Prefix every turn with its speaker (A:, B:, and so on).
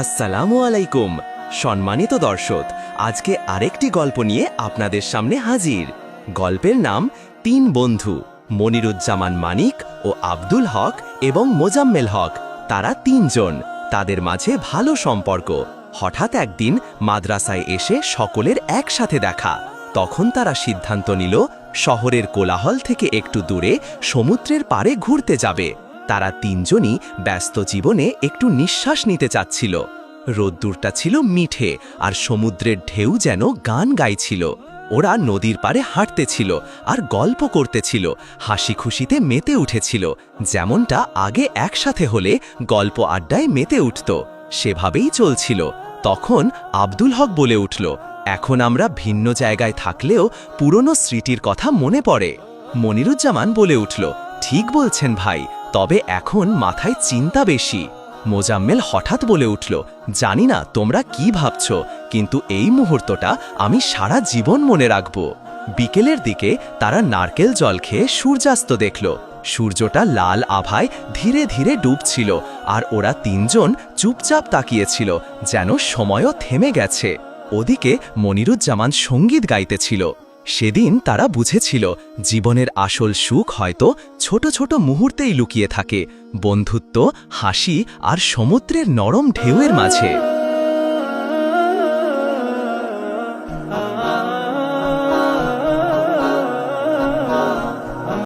A: আসসালামু আলাইকুম। সম্মানিত দর্শক, আজকে আরেকটি গল্প নিয়ে আপনাদের সামনে হাজির। গল্পের নাম তিন বন্ধু, মনিরুজ্জামান মানিক ও আব্দুল হক এবং মোজাম্মেল হক। তারা তিনজন, তাদের মাঝে ভালো সম্পর্ক। হঠাৎ একদিন মাদ্রাসায় এসে সকলের একসাথে দেখা। তখন তারা সিদ্ধান্ত নিল, শহরের কোলাহল থেকে একটু দূরে সমুদ্রের পাড়ে ঘুরতে যাবে। তারা তিনজনই ব্যস্ত জীবনে একটু নিঃশ্বাস নিতে চাচ্ছিল। রোদ্দুরটা ছিল মিঠে আর সমুদ্রের ঢেউ যেন গান গাইছিল। ওরা নদীর পাড়ে হাঁটতেছিল আর গল্প করতেছিল হাসি খুশিতে মেতে উঠেছিল। যেমনটা আগে একসাথে হলে গল্প আড্ডায় মেতে উঠত। সেভাবেই চলছিল। তখন আব্দুল হক বলে উঠল, এখন আমরা ভিন্ন জায়গায় থাকলেও পুরনো স্মৃতির কথা মনে পড়ে। মনিরুজ্জামান বলে উঠল, ঠিক বলছেন ভাই। তবে এখন মাথায় চিন্তা বেশি। মোজাম্মেল হঠাৎ বলে উঠল, জানি না তোমরা কি ভাবছ, কিন্তু এই মুহূর্তটা আমি সারা জীবন মনে রাখব। বিকেলের দিকে তারা নারকেল জল খেয়ে সূর্যাস্ত দেখল। সূর্যটা লাল আভায় ধীরে ধীরে ডুবছিল, আর ওরা তিনজন চুপচাপ তাকিয়েছিল, যেন সময়ও থেমে গেছে। ওদিকে মনিরুজ্জামান সংগীত গাইতেছিল। সেদিন তারা বুঝেছিল জীবনের আসল সুখ হয়তো ছোট ছোট মুহূর্তেই লুকিয়ে থাকে, বন্ধুত্ব, হাসি আর সমুদ্রের নরম ঢেউয়ের মাঝে।